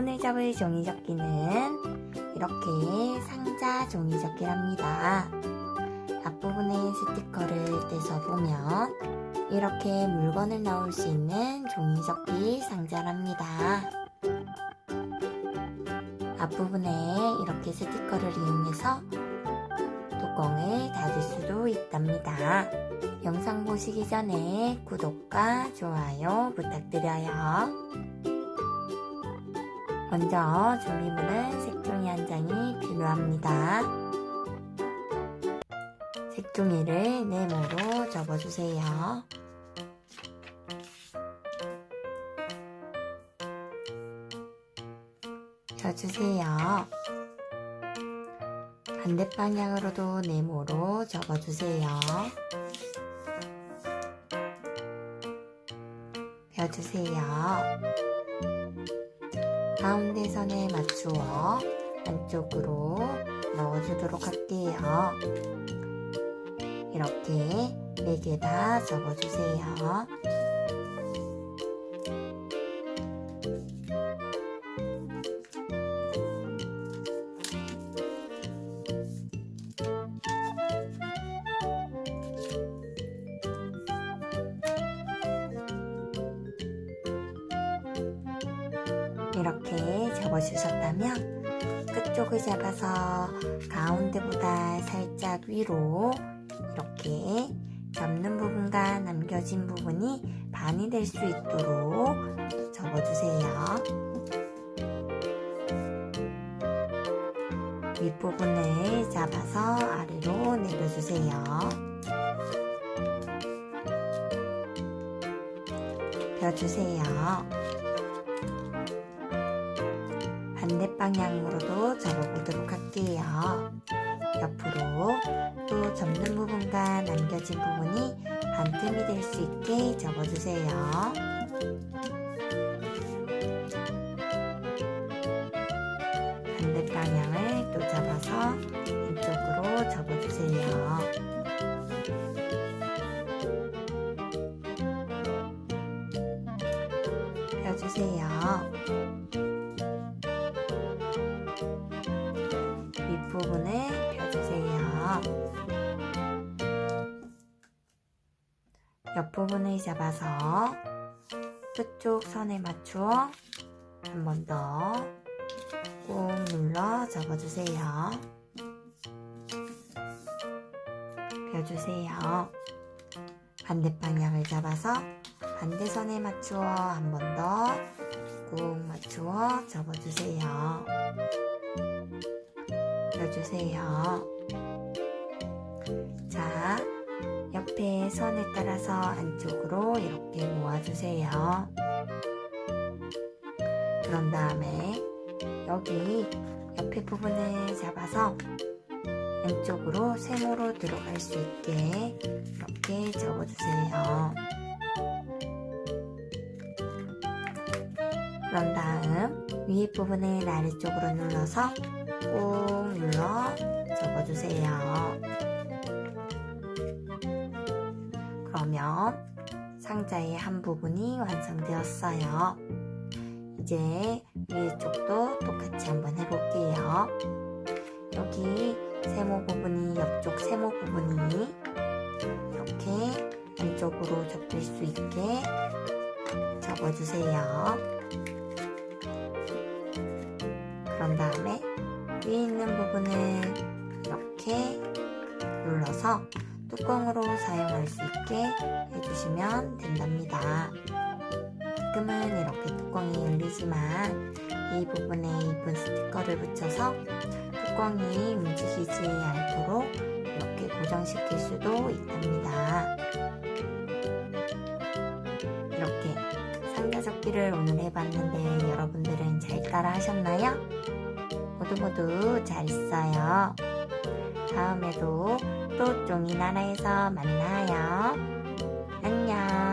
오늘 잡을 종이접기는 이렇게 상자 종이접기랍니다. 앞부분에 스티커를 떼서 보면 이렇게 물건을 넣을 수 있는 종이접기 상자랍니다. 앞부분에 이렇게 스티커를 이용해서 뚜껑을 닫을 수도 있답니다. 영상 보시기 전에 구독과 좋아요 부탁드려요. 먼저 준비물은 색종이 한 장이 필요합니다. 색종이를 네모로 접어주세요. 펴주세요. 반대 방향으로도 네모로 접어주세요. 펴주세요. 가운데 선에 맞추어 안쪽으로 넣어주도록 할게요. 이렇게 4개 다 접어주세요. 이렇게 접어주셨다면 끝쪽을 잡아서 가운데보다 살짝 위로 이렇게 접는 부분과 남겨진 부분이 반이 될 수 있도록 접어주세요. 윗부분을 잡아서 아래로 내려주세요. 펴주세요. 반대 방향으로도 접어보도록 할게요. 옆으로 또 접는 부분과 남겨진 부분이 반틈이 될 수 있게 접어주세요. 반대 방향을 또 잡아서 이쪽으로 접어주세요. 펴주세요. 윗부분을 펴주세요. 옆부분을 잡아서 끝쪽 선에 맞추어 한 번 더 꾹 눌러 접어주세요. 펴주세요. 반대 방향을 잡아서 반대선에 맞추어 한 번 더 꾹 맞추어 접어주세요. 펴주세요. 자, 옆에 선에 따라서 안쪽으로 이렇게 모아주세요. 그런 다음에 여기 옆에 부분을 잡아서 안쪽으로 세모로 들어갈 수 있게 이렇게 접어주세요. 그런 다음 위에 부분을 아래쪽으로 눌러서 꾹 눌러 접어주세요. 그러면 상자의 한 부분이 완성되었어요. 이제 위에 쪽도 똑같이 한번 해볼게요. 여기 세모 부분이 옆쪽 세모 부분이 이렇게 안쪽으로 접힐 수 있게 접어주세요. 그런 다음에 위에 있는 부분을 이렇게 눌러서 뚜껑으로 사용할 수 있게 해주시면 된답니다. 가끔은 이렇게 뚜껑이 열리지만 이 부분에 이쁜 스티커를 붙여서 뚜껑이 움직이지 않도록 이렇게 고정시킬 수도 있답니다. 이렇게 상자 접기를 오늘 해봤는데 여러분들은 잘 따라 하셨나요? 모두 모두 잘 있어요. 다음에도 또 종이 나라에서 만나요. 안녕.